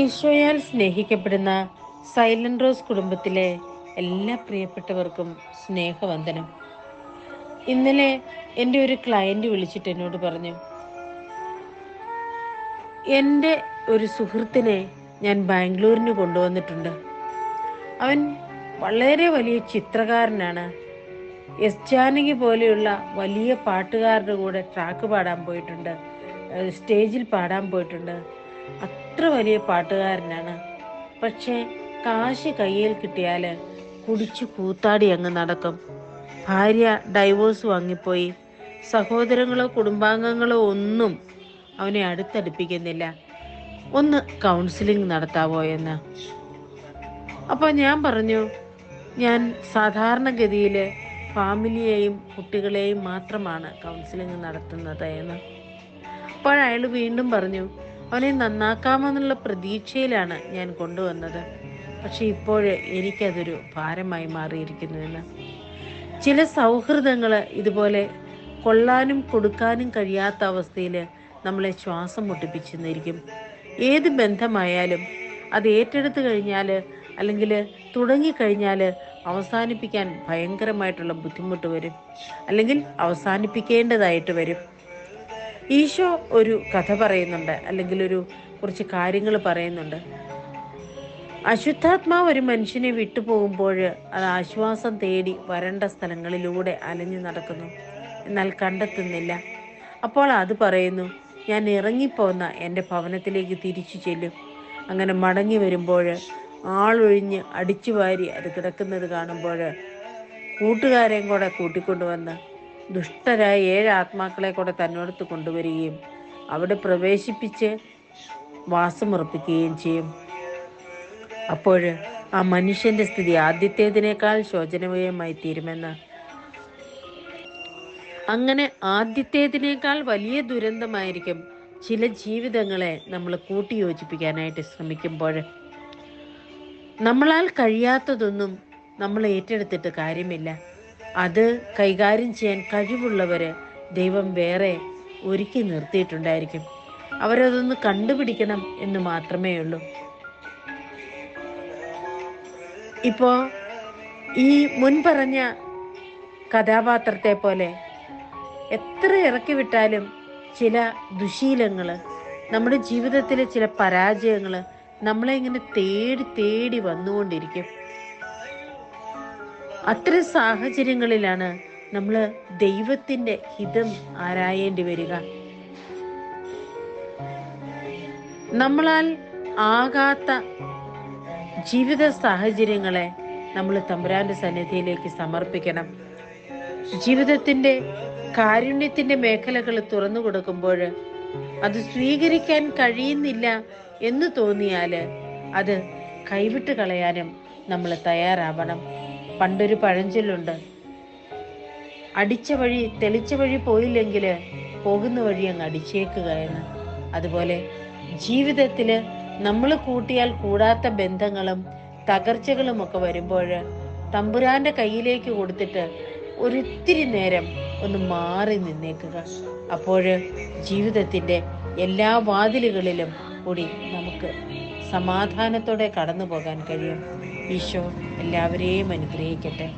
ഈശോയാൽ സ്നേഹിക്കപ്പെടുന്ന silent rose കുടുംബത്തിലെ എല്ലാ പ്രിയപ്പെട്ടവർക്കും സ്നേഹവന്ദനം. ഇന്നലെ എന്റെ ഒരു ക്ലയന്റ് വിളിച്ചിട്ട് എന്നോട് പറഞ്ഞു എന്റെ ഒരു സുഹൃത്തിനെ ഞാൻ ബാംഗ്ലൂരിന് കൊണ്ടുവന്നിട്ടുണ്ട്. അവൻ വളരെ വലിയ ചിത്രകാരനാണ്. എസ് ജാനകി പോലെയുള്ള വലിയ പാട്ടുകാരുടെ കൂടെ ട്രാക്ക് പാടാൻ പോയിട്ടുണ്ട് സ്റ്റേജിൽ പാടാൻ പോയിട്ടുണ്ട്. അത്ര വലിയ പാട്ടുകാരനാണ്. പക്ഷേ കാശ് കയ്യിൽ കിട്ടിയാൽ കുടിച്ചു കൂത്താടി അങ്ങ് നടക്കും. ഭാര്യ ഡൈവോഴ്സ് വാങ്ങിപ്പോയി. സഹോദരങ്ങളോ കുടുംബാംഗങ്ങളോ ഒന്നും അവനെ അടുത്തടുപ്പിക്കുന്നില്ല. ഒന്ന് കൗൺസിലിംഗ് നടത്താവോ എന്ന്. അപ്പോൾ ഞാൻ പറഞ്ഞു ഞാൻ സാധാരണഗതിയിൽ ഫാമിലിയെയും കുട്ടികളെയും മാത്രമാണ് കൗൺസിലിംഗ് നടത്തുന്നത് എന്ന്. അപ്പോഴയാൾ വീണ്ടും പറഞ്ഞു അവനെ നന്നാക്കാമെന്നുള്ള പ്രതീക്ഷയിലാണ് ഞാൻ കൊണ്ടുവന്നത്. പക്ഷെ ഇപ്പോഴ് എനിക്കതൊരു ഭാരമായി മാറിയിരിക്കുന്നുവെന്ന് ചില സൗഹൃദങ്ങൾ ഇതുപോലെ കൊള്ളാനും കൊടുക്കാനും കഴിയാത്ത അവസ്ഥയിൽ നമ്മളെ ശ്വാസം മുട്ടിപ്പിച്ചെന്നിരിക്കും ഏത് ബന്ധമായാലും അത് ഏറ്റെടുത്തു കഴിഞ്ഞാൽ അല്ലെങ്കിൽ തുടങ്ങിക്കഴിഞ്ഞാൽ അവസാനിപ്പിക്കാൻ ഭയങ്കരമായിട്ടുള്ള ബുദ്ധിമുട്ട് വരും. അല്ലെങ്കിൽ അവസാനിപ്പിക്കേണ്ടതായിട്ട് വരും. ഈശോ ഒരു കഥ പറയുന്നുണ്ട് അല്ലെങ്കിൽ ഒരു കുറച്ച് കാര്യങ്ങൾ പറയുന്നുണ്ട്. അശുദ്ധാത്മാവ് ഒരു മനുഷ്യനെ വിട്ടുപോകുമ്പോൾ അത് ആശ്വാസം തേടി വരണ്ട സ്ഥലങ്ങളിലൂടെ അലഞ്ഞു നടക്കുന്നു. എന്നാൽ കണ്ടെത്തുന്നില്ല. അപ്പോൾ അത് പറയുന്നു ഞാൻ ഇറങ്ങിപ്പോന്ന എന്റെ ഭവനത്തിലേക്ക് തിരിച്ചു ചെല്ലും. അങ്ങനെ മടങ്ങി വരുമ്പോൾ ആളൊഴിഞ്ഞ് അടിച്ചു വാരി അത് കിടക്കുന്നത് കാണുമ്പോൾ കൂട്ടുകാരെയും കൂടെ കൂട്ടിക്കൊണ്ടുവന്ന് ദുഷ്ടരായ ഏഴ് ആത്മാക്കളെ കൂടെ തന്നോടത്ത് കൊണ്ടുവരികയും അവിടെ പ്രവേശിപ്പിച്ച് വാസമുറപ്പിക്കുകയും ചെയ്യും. അപ്പോൾ ആ മനുഷ്യന്റെ സ്ഥിതി ആദ്യത്തേതിനേക്കാൾ ശോചനമയമായി തീരുമെന്ന്. അങ്ങനെ ആദ്യത്തേതിനേക്കാൾ വലിയ ദുരന്തമായിരിക്കും ചില ജീവിതങ്ങളെ നമ്മൾ കൂട്ടിയോജിപ്പിക്കാനായിട്ട് ശ്രമിക്കുമ്പോൾ. നമ്മളാൽ കഴിയാത്തതൊന്നും നമ്മൾ ഏറ്റെടുത്തിട്ട് കാര്യമില്ല. അത് കൈകാര്യം ചെയ്യാൻ കഴിവുള്ളവർ ദൈവം വേറെ ഒരുക്കി നിർത്തിയിട്ടുണ്ടായിരിക്കും. അവരതൊന്ന് കണ്ടുപിടിക്കണം എന്ന് മാത്രമേ ഉള്ളൂ. ഇപ്പോൾ ഈ മുൻപറഞ്ഞ കഥാപാത്രത്തെ പോലെ എത്ര ഇറക്കി വിട്ടാലും ചില ദുശീലങ്ങൾ നമ്മുടെ ജീവിതത്തിലെ ചില പരാജയങ്ങൾ നമ്മളെ ഇങ്ങനെ തേടി തേടി വന്നുകൊണ്ടിരിക്കും. അത്തരം സാഹചര്യങ്ങളിലാണ് നമ്മൾ ദൈവത്തിന്റെ ഹിതം ആരായേണ്ടി വരിക. നമ്മളാൽ ആകാത്ത ജീവിത സാഹചര്യങ്ങളെ നമ്മൾ തമ്പുരാന്റെ സന്നിധിയിലേക്ക് സമർപ്പിക്കണം. ജീവിതത്തിന്റെ കാരുണ്യത്തിന്റെ മേഖലകൾ തുറന്നു കൊടുക്കുമ്പോൾ അത് സ്വീകരിക്കാൻ കഴിയുന്നില്ല എന്ന് തോന്നിയാൽ അത് കൈവിട്ട് കളയാനും നമ്മൾ തയ്യാറാവണം. പണ്ടൊരു പഴഞ്ചൊല്ലുണ്ട്. അടിച്ച വഴി തെളിച്ച വഴി പോയില്ലെങ്കിൽ പോകുന്ന വഴി അങ്ങ് അടിച്ചേക്കുക എന്ന്. അതുപോലെ ജീവിതത്തിൽ നമ്മൾ കൂട്ടിയാൽ കൂടാത്ത ബന്ധങ്ങളും തകർച്ചകളും ഒക്കെ വരുമ്പോൾ തമ്പുരാന്റെ കയ്യിലേക്ക് കൊടുത്തിട്ട് ഒരിത്തിരി നേരം ഒന്ന് മാറി നിന്നേക്കുക. അപ്പോൾ ജീവിതത്തിന്റെ എല്ലാ വാതിലുകളിലും കൂടി നമുക്ക് സമാധാനത്തോടെ കടന്നു പോകാൻ കഴിയും. ഈശോ എല്ലാവരെയും അനുഗ്രഹിക്കട്ടെ.